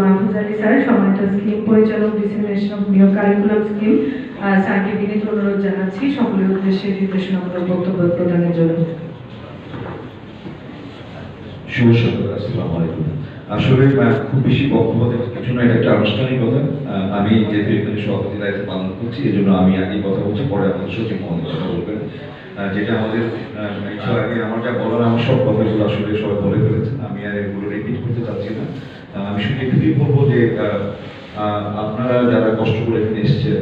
Mahfuz Ali sir scheme পরিচালক curriculum scheme স্যারকে বিনীত অনুরোধ জানাচ্ছি সকলের উদ্দেশ্যে নির্দেশনামূলক বক্তব্য প্রদানের জন্য। আসলে খুব বেশি বক্তব্য কিছু না, এটা একটা আমি যেহেতু এখানে সভাপতি দায়িত্ব পালন করছি এই জন্য আমি আগে কথা বলছি, পরে আমাদের সচিব মহোদয় কথা বলবেন। যেটা আমাদের ইচ্ছা একটু আগে আমার যা বলার, আমার সব কথাগুলো আসলে সবাই বলে ফেলেছেন। আমি আর এগুলো রিপিট করতে চাচ্ছি না। আমি শুধু এটুকুই বলব যে আপনারা যারা কষ্ট করে এখানে এসেছেন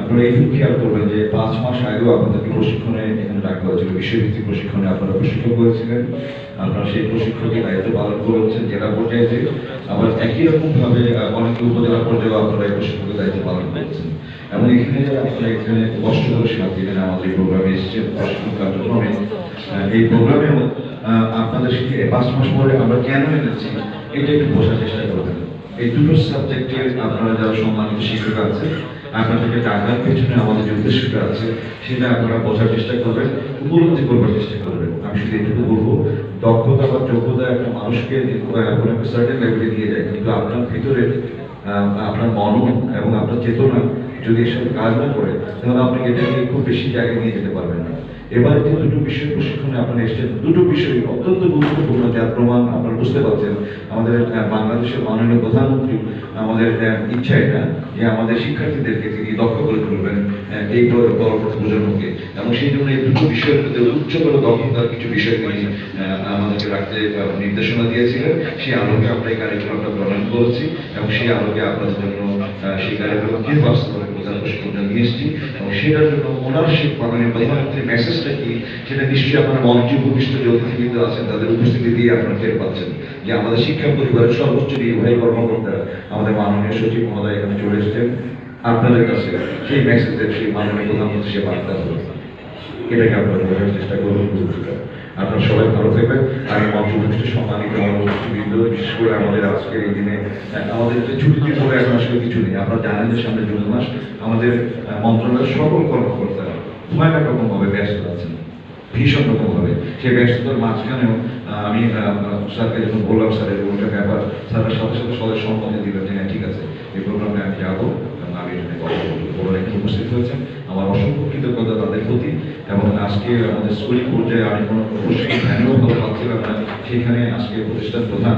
আপনারা এইটুকু খেয়াল করবেন যে পাঁচ মাস আগেও আপনাদেরকে প্রশিক্ষণে এখানে ডাকা হয়েছিল বিশ্বভিত্তিক প্রশিক্ষণে আপনারা প্রশিক্ষক হয়েছিলেন। আপনারা সেই প্রশিক্ষকের দায়িত্ব পালন করেছেন জেলা পর্যায়ে আবার একই রকম ভাবে অনেক উপজেলা পর্যায়েও আপনারা এই প্রশিক্ষকের দায়িত্ব পালন করেছেন। এবং এখানে আপনারা এখানে কষ্ট করে সাথ দিলেন আমাদের এই প্রোগ্রামে এসেছেন প্রশিক্ষণ কার্যক্রমে। এই প্রোগ্রামেও আহ, আপনাদেরকে পাঁচ মাস পরে আমরা কেন এনেছি এটা একটু বোঝার চেষ্টা করবেন। এই দুটো সাবজেক্টে আপনারা যারা সম্মানিত শিক্ষক আছে আপনাদেরকে টাকার পেছনে আমাদের যে উদ্দেশ্যটা আছে, সেটা আপনারা বোঝার চেষ্টা করবেন, উপলব্ধি করবার চেষ্টা করবেন। আমি শুধু এটুকু বলব, দক্ষতা বা যোগ্যতা একটা মানুষকে কোনো একটা সার্টেন লেভেলে নিয়ে যায়, কিন্তু আপনার ভিতরে আপনার মনন এবং আপনার চেতনা যদি এসব কাজ না করে, তাহলে আপনি এটাকে খুব বেশি জায়গায় নিয়ে যেতে পারবেন না। এবারে যে দুটো বিষয় প্রশিক্ষণে আপনারা এসেছেন। দুটো বিষয় অত্যন্ত গুরুত্বপূর্ণ যার প্রমাণ আপনারা বুঝতে পারছেন। আমাদের বাংলাদেশের মাননীয় প্রধানমন্ত্রী আমাদের ইচ্ছা এটা যে আমাদের শিক্ষার্থীদেরকে তিনি দক্ষ করে তুলবেন এই প্রজন্মকে এবং সেই জন্য এই দুটো বিষয়ের মধ্যে উচ্চতর দক্ষতার কিছু বিষয় তিনি আমাদেরকে রাখতে নির্দেশনা দিয়েছিলেন। সেই আলোকে আমরা এই কারিকুলামটা প্রণয়ন করেছি এবং সেই আলোকে আপনাদের জন্য সেই কারিকুলামকে বাস্তবায়ন প্রশিক্ষণটা নিয়ে এসেছি এবং সেটার জন্য ওনার সেই মাননীয় প্রধানমন্ত্রীর মেসেজটা কি? সেটা নিশ্চয়ই আপনারা মঞ্চে উপবিষ্ট যে অতিথিবৃন্দ আছেন, তাদের উপস্থিতি দিয়ে আপনারা টের পাচ্ছেন যে আমাদের শিক্ষা পরিবারের সর্বোচ্চ নির্বাহী কর্মকর্তা আমাদের মাননীয় সচিব মহোদয় এখানে চলে এসেছেন। আপনাদের কাছে সেই মেসেজের সেই মাননীয় প্রধানমন্ত্রী সে বার্তা হবে এটাকে আপনারা বোঝার চেষ্টা গুরুত্বটা আপনারা সবাই ভালো থাকবেন। আমি মঞ্চ সম্মানিত অতিথিবৃন্দ, বিশেষ করে আমাদের আজকের এই দিনে আমাদের যে ছুটি বলে এখন আসলে কিছু নেই। আপনারা জানেন যে সামনে জুন মাস, আমাদের মন্ত্রণালয়ের সকল কর্মকর্তারা ভয়ানক রকম ভাবে ব্যস্ত আছেন। ভীষণ রকম ভাবে সেই ব্যস্ততার মাঝখানেও আমি স্যারকে যখন বললাম, স্যারের একটা ব্যাপার স্যারের সাথে সাথে সবাই সম্মতি দিলেন যে হ্যাঁ ঠিক আছে, এই প্রোগ্রামে আমি যাব। আমি এখানে কথা বলব উপস্থিত হয়েছেন। আমার অসংখ্য কৃতজ্ঞতা এবং আজকে আমাদের স্কুলিং পর্যায়ে আমি কোনো প্রশিক্ষণ ভ্যানেও ভালো পাচ্ছিলাম না সেখানে আজকে প্রতিষ্ঠান প্রধান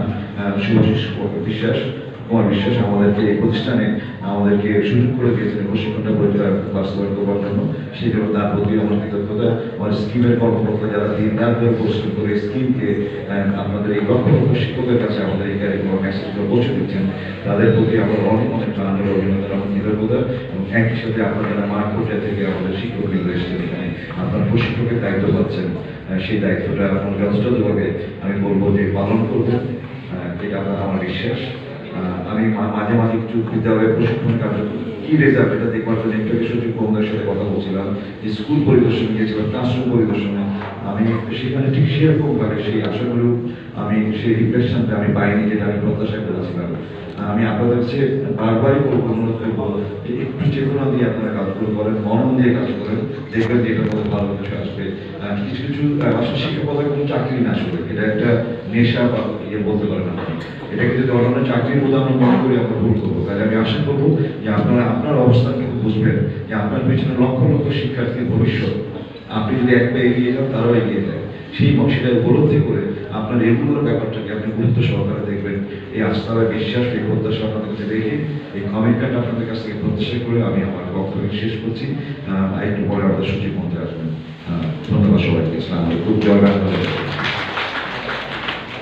শুভাশিস বিশ্বাস। কুমার বিশ্বাস আমাদেরকে এই প্রতিষ্ঠানে আমাদেরকে সুযোগ করে দিয়েছেন এই প্রশিক্ষণটা পরিচালনা বাস্তবায়ন করবার জন্য। সেই জন্য তার প্রতি আমার কৃতজ্ঞতা। আমার স্কিমের কর্মকর্তা যারা দিন রাত ধরে পরিশ্রম করে স্কিমকে আপনাদের এই লক্ষ লক্ষ শিক্ষকের কাছে আমাদের এই কারিকুলাম মেসেজগুলো পৌঁছে দিচ্ছেন, তাদের প্রতি আমার অনেক অনেক প্রাণের অভিনন্দন এবং কৃতজ্ঞতা। এবং একই সাথে আপনারা যারা মাঠ থেকে আমাদের শিক্ষকবৃন্দ এসেছেন এখানে, আপনারা প্রশিক্ষকের দায়িত্ব পাচ্ছেন। সেই দায়িত্বটা আপনার যথাযথভাবে আমি বলব যে পালন করবেন। এটা আমার আমার বিশ্বাস। আমি মাঝে মাঝে কিছু বিদ্যালয়ের প্রশিক্ষণ কার্যক্রম কি রেজাল্ট এটা দেখবার জন্য আগে সচিব মহোদয়ের সাথে কথা বলছিলাম, যে স্কুল পরিদর্শন গিয়েছিলাম ক্লাসরুম পরিদর্শনে। আমি সেখানে ঠিক সেরকম ভাবে সেই আশাগুলো, আমি সেই রিফ্লেকশনটা আমি পাইনি যেটা আমি প্রত্যাশা করেছিলাম। আমি আপনাদের কাছে বারবারই বলব, অনুরোধ করব যে একটু চেতনা দিয়ে আপনারা কাজগুলো করেন মনন দিয়ে কাজ করেন, দেখবেন যে এটার মধ্যে ভালো কিছু আসবে। কিছু কিছু আসলে শিক্ষকতা কোনো চাকরি না আসলে, এটা একটা নেশা বা ইয়ে বলতে পারেন আপনি। এটাকে যদি অন্যান্য চাকরির উদাহরণ মনে করি, আমরা ভুল করব। তাহলে আমি আশা করব যে আপনারা আপনার অবস্থান কিন্তু বুঝবেন যে আপনার পেছনে লক্ষ লক্ষ শিক্ষার্থীর ভবিষ্যৎ। আপনি যদি এক পায়ে এগিয়ে যান, তারাও এগিয়ে যায়। সেই সেটা উপলব্ধি করে আপনার রেগুলার ব্যাপারটাকে আপনি গুরুত্ব সহকারে দেখবেন। এই আস্থা বা বিশ্বাস, এই প্রত্যাশা আপনাদের কাছে রেখে এই কমিটমেন্ট আপনাদের কাছ থেকে প্রত্যাশা করে আমি আমার বক্তব্য শেষ করছি। একটু পরে আমাদের সচিব মধ্যে আসবেন। ধন্যবাদ সবাইকে। ইসলাম আলাইকুম। জয়